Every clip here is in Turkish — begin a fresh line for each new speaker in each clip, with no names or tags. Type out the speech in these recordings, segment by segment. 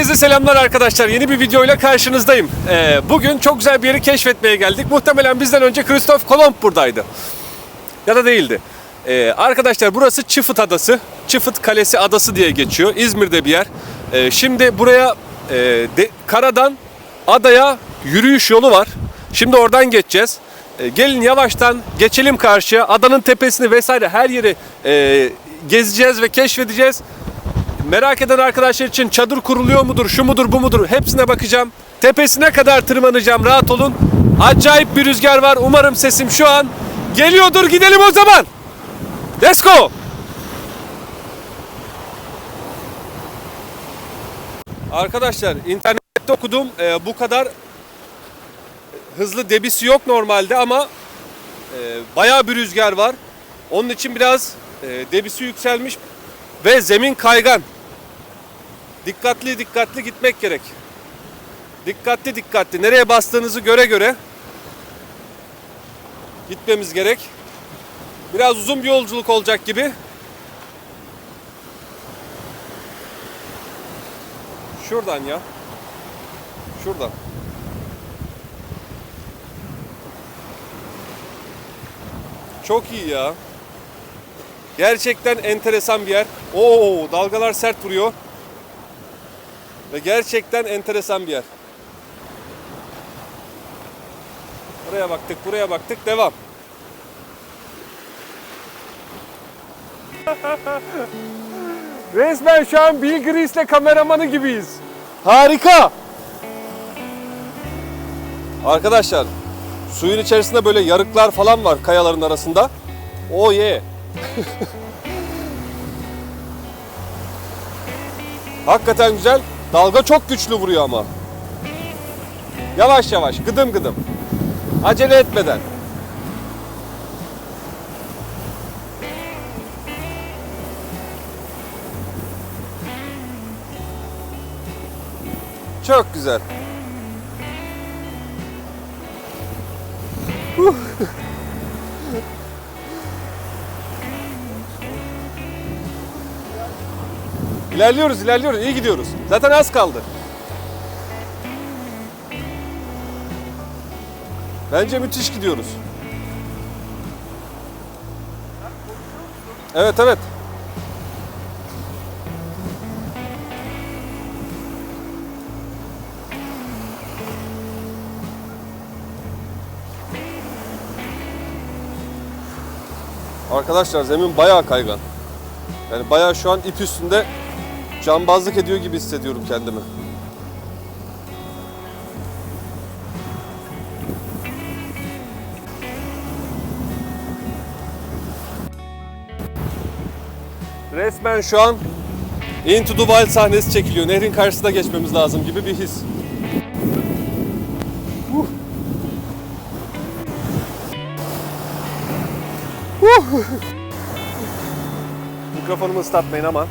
Herkese selamlar arkadaşlar. Yeni bir videoyla karşınızdayım. Ee, bugün çok güzel bir yeri keşfetmeye geldik. Muhtemelen bizden önce Christoph Kolomb buradaydı. Ya da değildi. Ee, arkadaşlar burası Çıfıt Adası. Çıfıt Kalesi Adası diye geçiyor. İzmir'de bir yer. Ee, şimdi buraya e, de- karadan adaya yürüyüş yolu var. Şimdi oradan geçeceğiz. Ee, gelin yavaştan geçelim karşıya. Adanın tepesini vesaire her yeri e, gezeceğiz ve keşfedeceğiz. Merak eden arkadaşlar için çadır kuruluyor mudur, şu mudur, bu mudur hepsine bakacağım. Tepesine kadar tırmanacağım rahat olun. Acayip bir rüzgar var. Umarım sesim şu an geliyordur. Gidelim o zaman. Let's go. Arkadaşlar internette okudum. Ee, bu kadar hızlı debisi yok normalde ama e, bayağı bir rüzgar var. Onun için biraz e, debisi yükselmiş ve zemin kaygan. Dikkatli dikkatli gitmek gerek. Dikkatli dikkatli. Nereye bastığınızı göre göre gitmemiz gerek. Biraz uzun bir yolculuk olacak gibi. Şuradan ya. Şuradan. Çok iyi ya. Gerçekten enteresan bir yer. Oo, dalgalar sert vuruyor. Ve gerçekten enteresan bir yer. Buraya baktık, buraya baktık. Devam. Resmen şu an Bill Grease'le kameramanı gibiyiz. Harika. Arkadaşlar, suyun içerisinde böyle yarıklar falan var kayaların arasında. Oh yeah. Hakikaten güzel. Dalga çok güçlü vuruyor ama. Yavaş yavaş, gıdım gıdım. Acele etmeden. Çok güzel. Huh. İlerliyoruz, ilerliyoruz. İyi gidiyoruz. Zaten az kaldı. Bence müthiş gidiyoruz. Evet, evet. Arkadaşlar zemin bayağı kaygan. Yani bayağı şu an ip üstünde cambazlık ediyor gibi hissediyorum kendimi. Resmen şu an Into the Wild sahnesi çekiliyor. Nehrin karşısına geçmemiz lazım gibi bir his. Huh. Huh. Mikrofonumu ıslatmayın ama.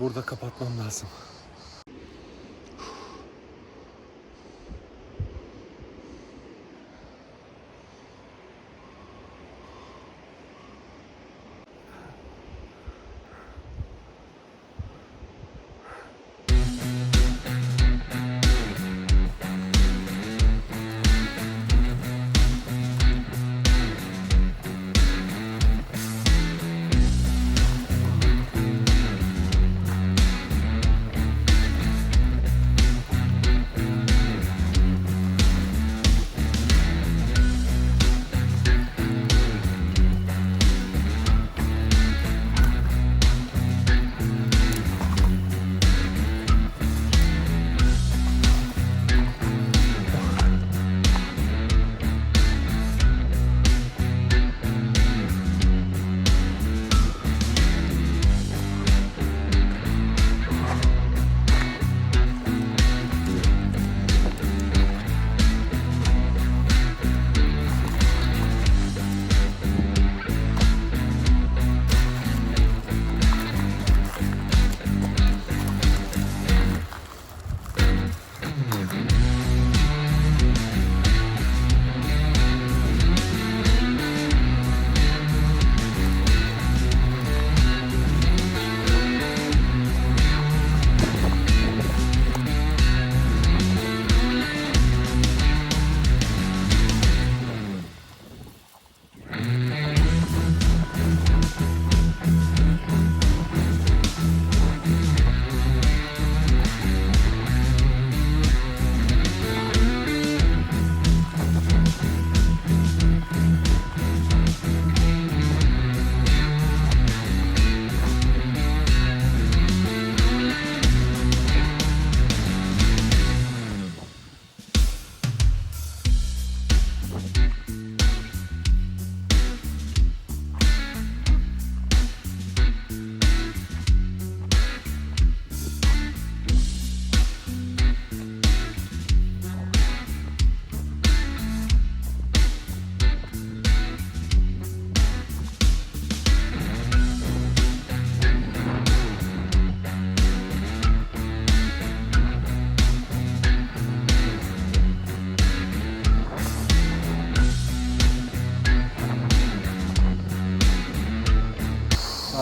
Burada kapatmam lazım.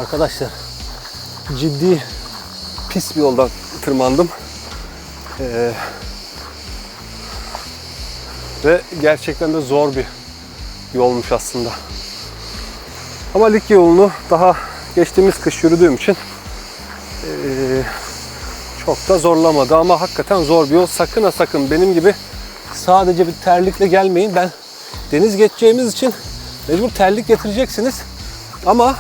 Arkadaşlar ciddi pis bir yoldan tırmandım. Ee, ve gerçekten de zor bir yolmuş aslında. Ama Likya yolunu daha geçtiğimiz kış yürüdüğüm için ee, çok da zorlamadı ama hakikaten zor bir yol. Sakın ha sakın benim gibi sadece bir terlikle gelmeyin. Ben deniz geçeceğimiz için mecbur terlik getireceksiniz. Ama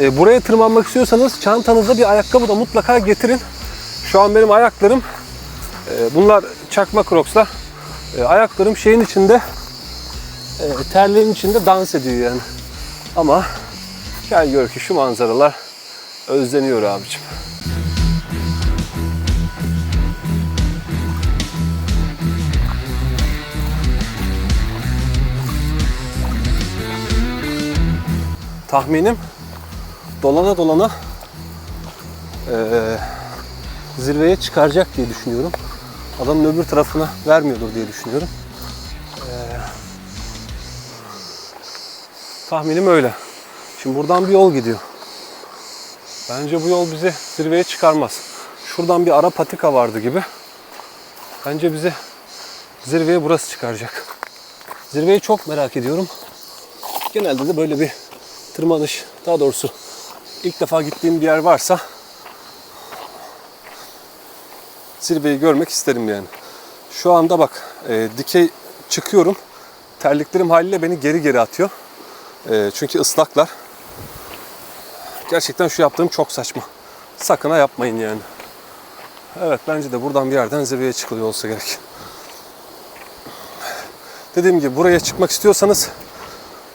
e, buraya tırmanmak istiyorsanız çantanızda bir ayakkabı da mutlaka getirin. Şu an benim ayaklarım e, bunlar çakma crocslar. E, ayaklarım şeyin içinde e, terliğin içinde dans ediyor yani. Ama gel gör ki şu manzaralar özleniyor abicim. Tahminim dolana dolana eee, zirveye çıkaracak diye düşünüyorum. Adamın öbür tarafına vermiyordur diye düşünüyorum. Eee, tahminim öyle. Şimdi buradan bir yol gidiyor. Bence bu yol bizi zirveye çıkarmaz. Şuradan bir ara patika vardı gibi. Bence bizi zirveye burası çıkaracak. Zirveyi çok merak ediyorum. Genelde de böyle bir tırmanış, daha doğrusu ilk defa gittiğim bir yer varsa zirveyi görmek isterim yani. Şu anda bak e, dikey çıkıyorum. Terliklerim haliyle beni geri geri atıyor. E, çünkü ıslaklar. Gerçekten şu yaptığım çok saçma. Sakın ha yapmayın yani. Evet bence de buradan bir yerden zirveye çıkılıyor olsa gerek. Dediğim gibi buraya çıkmak istiyorsanız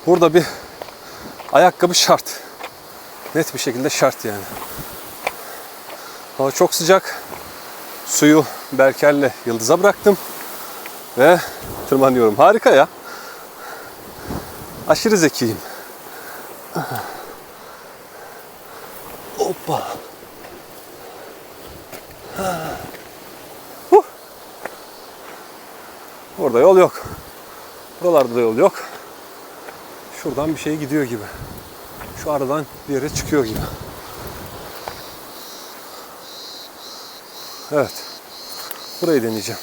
burada bir ayakkabı şart. Net bir şekilde şart yani. Hava çok sıcak. Suyu Berker'le Yıldız'a bıraktım. Ve tırmanıyorum. Harika ya. Aşırı zekiyim. Hoppa. Huh. Yol yok. Buralarda da yol yok. Şuradan bir şey gidiyor gibi. Aradan bir yere çıkıyor gibi. Evet. Burayı deneyeceğim.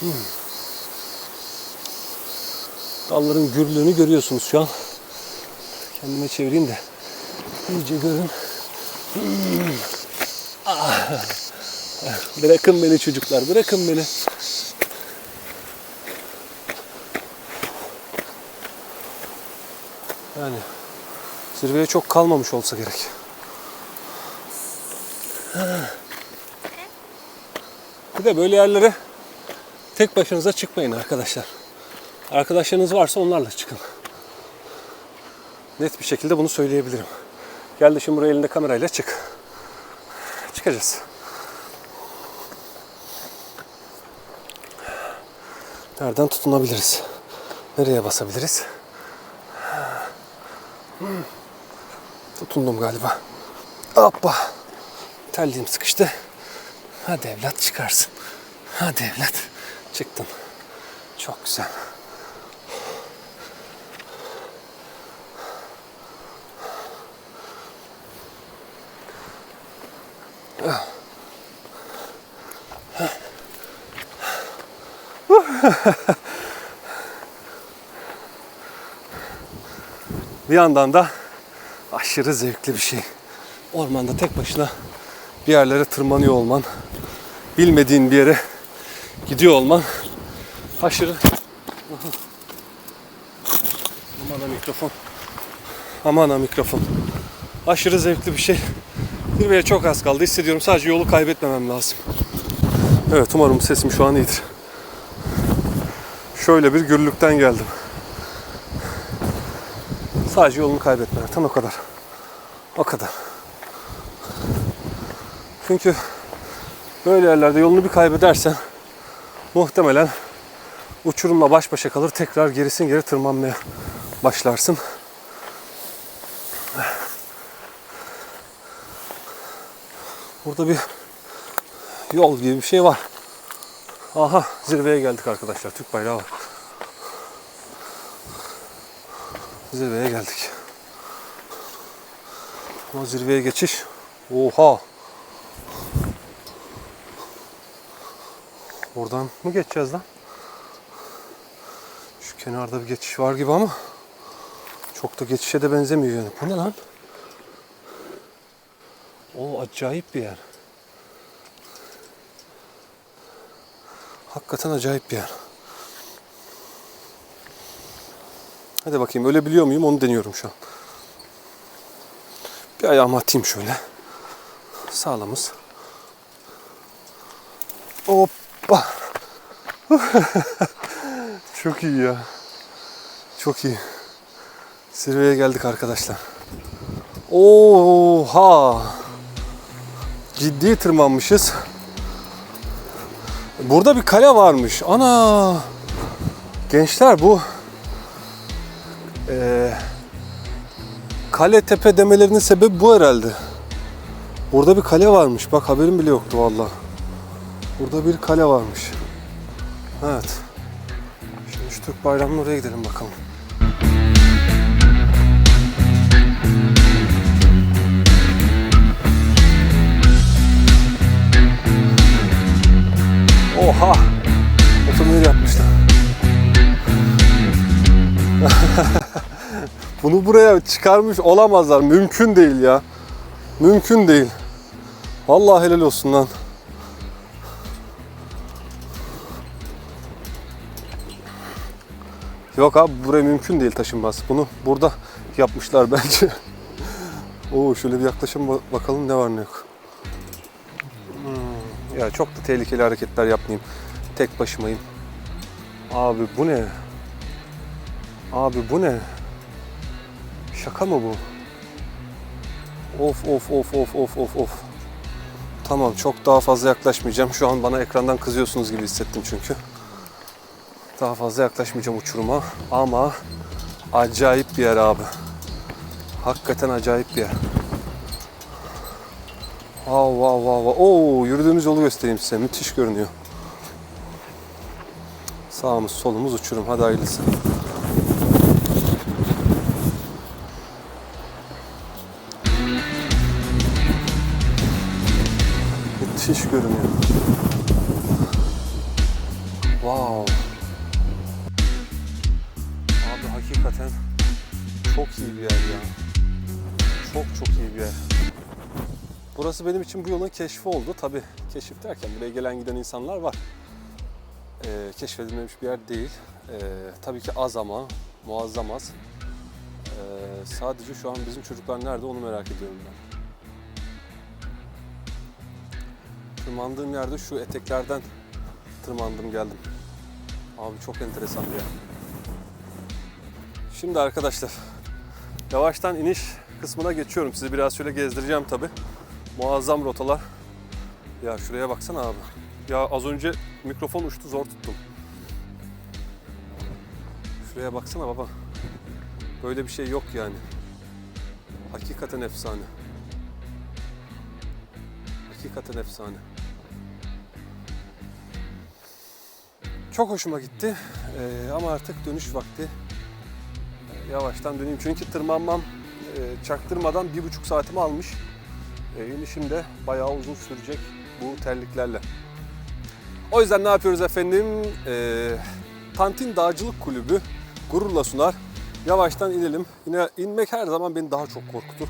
Hmm. Dalların gürlüğünü görüyorsunuz şu an. Kendime çevireyim de iyice görün. Hmm. Ah. Bırakın beni çocuklar, bırakın beni. Yani zirveye çok kalmamış olsa gerek. Bir de böyle yerlere tek başınıza çıkmayın arkadaşlar. Arkadaşlarınız varsa onlarla çıkın. Net bir şekilde bunu söyleyebilirim. Gel de şimdi buraya elinde kamerayla çık. Çıkacağız. Nereden tutunabiliriz? Nereye basabiliriz? Tutundum galiba. Hoppa. Terliğim sıkıştı. Hadi evlat çıkarsın. Hadi evlat. Çıktın. Çok güzel. Bir yandan da aşırı zevkli bir şey. Ormanda tek başına bir yerlere tırmanıyor olman, bilmediğin bir yere gidiyor olman aşırı... Aman ha mikrofon. Aman ha mikrofon. Aşırı zevkli bir şey. Zirveye çok az kaldı. Hissediyorum sadece yolu kaybetmemem lazım. Evet umarım sesim şu an iyidir. Şöyle bir gürlükten geldim. Sadece yolunu kaybetmekten o kadar. O kadar. Çünkü böyle yerlerde yolunu bir kaybedersen muhtemelen uçurumla baş başa kalır tekrar gerisin geri tırmanmaya başlarsın. Burada bir yol gibi bir şey var. Aha zirveye geldik arkadaşlar. Türk bayrağı var. Zirveye geldik. Ama zirveye geçiş. Oha. Oradan mı geçeceğiz lan? Şu kenarda bir geçiş var gibi ama çok da geçişe de benzemiyor yani. Bu ne lan? O acayip bir yer. Hakikaten acayip bir yer. Hadi bakayım ölebiliyor muyum onu deniyorum şu an. Bir ayağımı atayım şöyle. Sağlamız. Hoppa. Çok iyi ya. Çok iyi. Zirveye geldik arkadaşlar. Oha. Ciddi tırmanmışız. Burada bir kale varmış. Ana. Gençler bu eee kale tepe demelerinin sebebi bu herhalde. Burada bir kale varmış. Bak haberim bile yoktu valla. Burada bir kale varmış. Evet. Şimdi şu Türk bayrağının oraya gidelim bakalım. Oha! Otomobil yapmışlar. Bunu buraya çıkarmış olamazlar. Mümkün değil ya. Mümkün değil. Vallahi helal olsun lan. Yok abi buraya mümkün değil taşınmaz. Bunu burada yapmışlar bence. Oo şöyle bir yaklaşım ba- bakalım ne var ne yok. Hmm, ya çok da tehlikeli hareketler yapmayayım. Tek başımayım. Abi bu ne? Abi bu ne? Şaka mı bu? Of of of of of of of. Tamam çok daha fazla yaklaşmayacağım. Şu an bana ekrandan kızıyorsunuz gibi hissettim çünkü. Daha fazla yaklaşmayacağım uçuruma. Ama acayip bir yer abi. Hakikaten acayip bir yer. Wow wow wow. wow. Oo, yürüdüğümüz yolu göstereyim size. Müthiş görünüyor. Sağımız solumuz uçurum. Hadi hayırlısı. Müthiş görünüyor. Wow. Abi hakikaten çok iyi bir yer ya. Çok çok iyi bir yer. Burası benim için bu yolun keşfi oldu. Tabi keşif derken buraya gelen giden insanlar var. Ee, keşfedilmemiş bir yer değil. Ee, tabii ki az ama muazzam az. Ee, sadece şu an bizim çocuklar nerede onu merak ediyorum ben. Tırmandığım yerde şu eteklerden tırmandım geldim. Abi çok enteresan bir yer. Şimdi arkadaşlar yavaştan iniş kısmına geçiyorum. Sizi biraz şöyle gezdireceğim tabi. Muazzam rotalar. Ya şuraya baksana abi. Ya az önce mikrofon uçtu zor tuttum. Şuraya baksana baba. Böyle bir şey yok yani. Hakikaten efsane. Hakikaten efsane. Çok hoşuma gitti Ee, ama artık dönüş vakti. Ee, yavaştan döneyim çünkü tırmanmam e, çaktırmadan bir buçuk saatimi almış. E, inişim de bayağı uzun sürecek bu terliklerle. O yüzden ne yapıyoruz efendim? Ee, Tantin Dağcılık Kulübü gururla sunar. Yavaştan inelim. Yine inmek her zaman beni daha çok korkutur.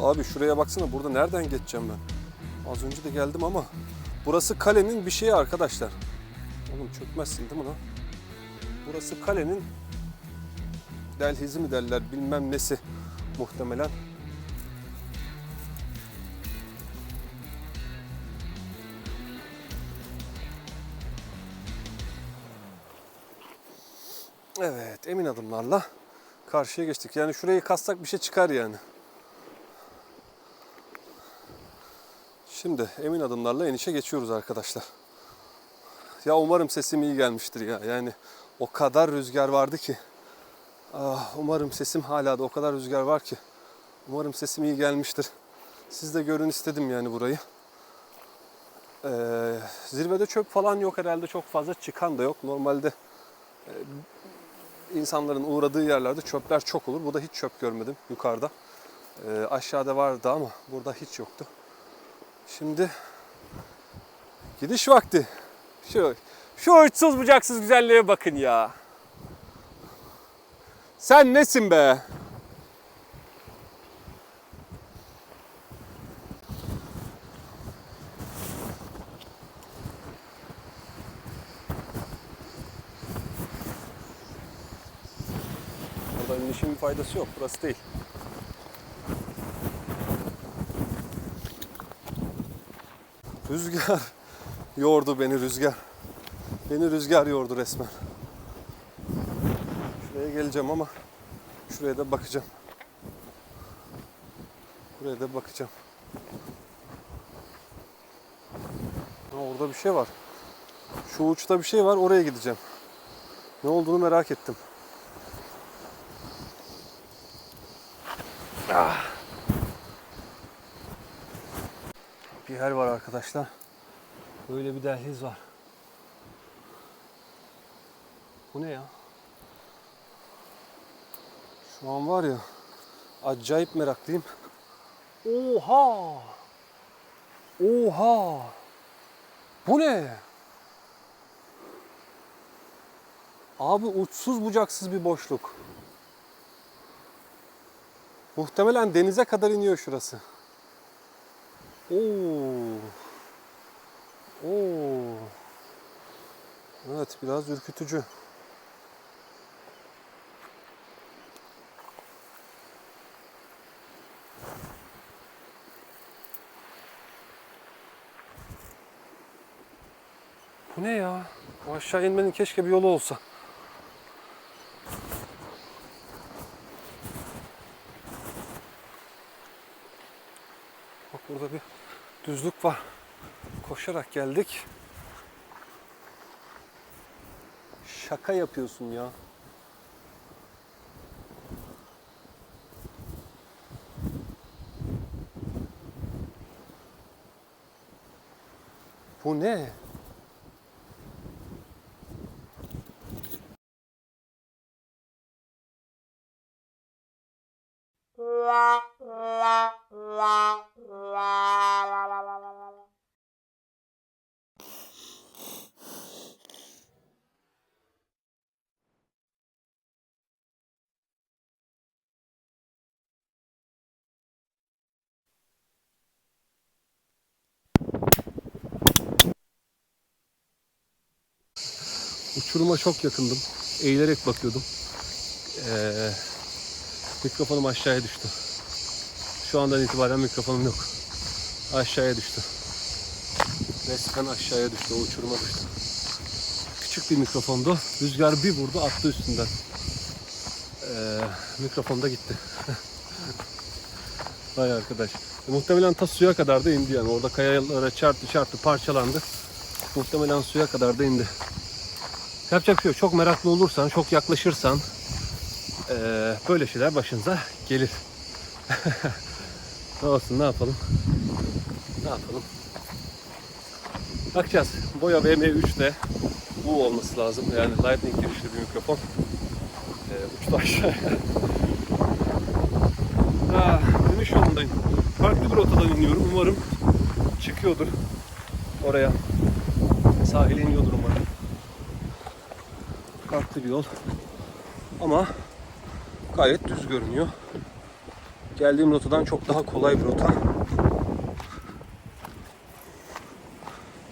Abi şuraya baksana burada nereden geçeceğim ben? Az önce de geldim ama burası kalenin bir şeyi arkadaşlar. Oğlum çökmezsin değil mi lan? Burası kalenin delhizi mi derler bilmem nesi muhtemelen. Evet emin adımlarla karşıya geçtik. Yani şurayı kastak bir şey çıkar yani. Şimdi emin adımlarla inişe geçiyoruz arkadaşlar. Ya umarım sesim iyi gelmiştir ya. Yani o kadar rüzgar vardı ki. Ah, umarım sesim hala da o kadar rüzgar var ki. Umarım sesim iyi gelmiştir. Siz de görün istedim yani burayı. Ee, zirvede çöp falan yok herhalde çok fazla çıkan da yok. Normalde e, insanların uğradığı yerlerde çöpler çok olur. Bu da hiç çöp görmedim yukarıda. Ee, aşağıda vardı ama burada hiç yoktu. Şimdi gidiş vakti. Şu şu uçsuz bucaksız güzelliğe bakın ya. Sen nesin be? Burada inişin bir faydası yok. Burası değil. Rüzgar yordu beni rüzgar. Beni rüzgar yordu resmen. Şuraya geleceğim ama şuraya da bakacağım. Buraya da bakacağım. Ha, orada bir şey var. Şu uçta bir şey var oraya gideceğim. Ne olduğunu merak ettim. Ah. Bir yer var arkadaşlar. Böyle bir dehliz var. Bu ne ya? Şu an var ya acayip meraklıyım. Oha! Oha! Bu ne? Abi uçsuz bucaksız bir boşluk. Muhtemelen denize kadar iniyor şurası. Oo. Oo. Evet biraz ürkütücü. Bu ne ya? O aşağı inmenin keşke bir yolu olsa. Bak burada bir düzlük var. Koşarak geldik. Şaka yapıyorsun ya. Bu ne? Uçuruma çok yakındım. Eğilerek bakıyordum. Ee, mikrofonum aşağıya düştü. Şu andan itibaren mikrofonum yok. Aşağıya düştü. Resmen aşağıya düştü. Uçuruma düştü. Küçük bir mikrofondu. Rüzgar bir vurdu attı üstünden. Ee, mikrofon da gitti. Vay arkadaş. Muhtemelen ta suya kadar da indi yani. Orada kayalara çarptı çarptı parçalandı. Muhtemelen suya kadar da indi. Yapacak bir şey yok. Çok meraklı olursan, çok yaklaşırsan eee, böyle şeyler başınıza gelir. ne olsun ne yapalım? Ne yapalım? Bakacağız. Boya VM3'te bu olması lazım. Yani Lightning girişli bir mikrofon. Eee uçtu aşağıya. Ah, dönüş yolundayım. Farklı bir rotadan iniyorum. Umarım çıkıyordur oraya. Sahile iniyordur umarım farklı bir yol. Ama gayet düz görünüyor. Geldiğim rotadan çok daha kolay bir rota.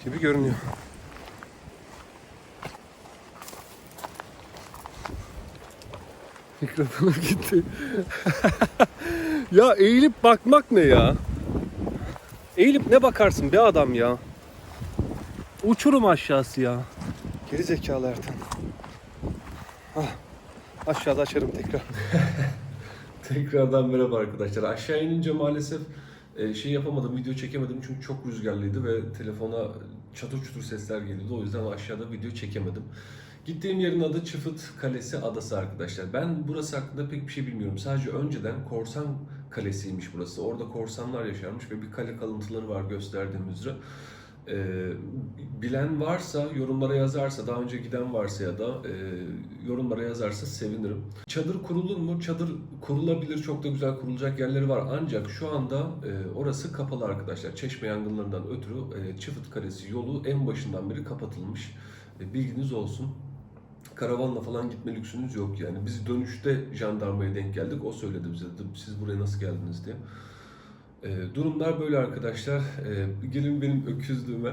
Gibi görünüyor. Mikrofonum gitti. ya eğilip bakmak ne ya? Eğilip ne bakarsın be adam ya? Uçurum aşağısı ya. Geri zekalı Ertan. Ah, aşağıda açarım tekrar. Tekrardan merhaba arkadaşlar. Aşağı inince maalesef e, şey yapamadım, video çekemedim çünkü çok rüzgarlıydı ve telefona çatır çutur sesler geliyordu. O yüzden aşağıda video çekemedim. Gittiğim yerin adı Çıfıt Kalesi Adası arkadaşlar. Ben burası hakkında pek bir şey bilmiyorum. Sadece önceden Korsan Kalesi'ymiş burası. Orada korsanlar yaşarmış ve bir kale kalıntıları var gösterdiğim üzere. Ee, bilen varsa yorumlara yazarsa daha önce giden varsa ya da e, yorumlara yazarsa sevinirim. Çadır kurulur mu? Çadır kurulabilir. Çok da güzel kurulacak yerleri var. Ancak şu anda e, orası kapalı arkadaşlar. Çeşme yangınlarından ötürü e, Çıfıt Kalesi yolu en başından beri kapatılmış. E, bilginiz olsun. Karavanla falan gitme lüksünüz yok yani. Biz dönüşte jandarmaya denk geldik. O söyledi bize. "Dı- Siz buraya nasıl geldiniz diye. E, durumlar böyle arkadaşlar. E, gelin benim öküzlüğüme.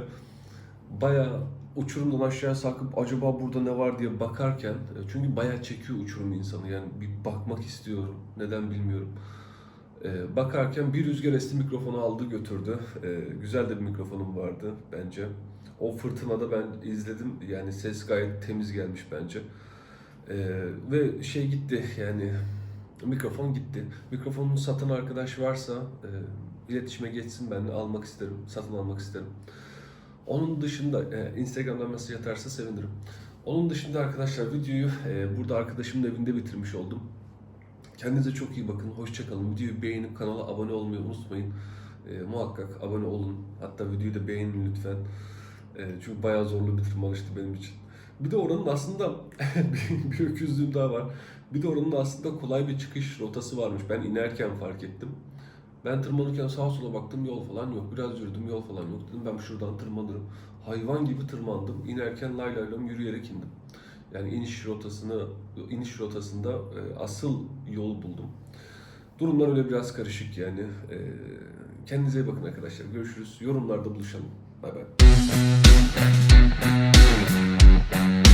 Bayağı uçurumdan aşağıya sarkıp acaba burada ne var diye bakarken e, çünkü bayağı çekiyor uçurum insanı yani bir bakmak istiyorum neden bilmiyorum. E, bakarken bir rüzgar esti mikrofonu aldı götürdü. E, güzel de bir mikrofonum vardı bence. O fırtınada ben izledim yani ses gayet temiz gelmiş bence. E, ve şey gitti yani mikrofon gitti. Mikrofonunu satan arkadaş varsa e, iletişime geçsin ben almak isterim, satın almak isterim. Onun dışında e, Instagram'dan mesaj atarsa sevinirim. Onun dışında arkadaşlar videoyu e, burada arkadaşımın evinde bitirmiş oldum. Kendinize çok iyi bakın. Hoşça kalın. Videoyu beğenip kanala abone olmayı unutmayın. E, muhakkak abone olun. Hatta videoyu da beğenin lütfen. E, çünkü bayağı zorlu bir tırmanıştı benim için. Bir de oranın aslında bir, öküzlüğüm daha var. Bir de oranın aslında kolay bir çıkış rotası varmış. Ben inerken fark ettim. Ben tırmanırken sağa sola baktım yol falan yok. Biraz yürüdüm yol falan yok. Dedim ben şuradan tırmanırım. Hayvan gibi tırmandım. İnerken lay lay lom yürüyerek indim. Yani iniş rotasını iniş rotasında e, asıl yol buldum. Durumlar öyle biraz karışık yani. E, kendinize iyi bakın arkadaşlar. Görüşürüz. Yorumlarda buluşalım. Bay bay. Bye.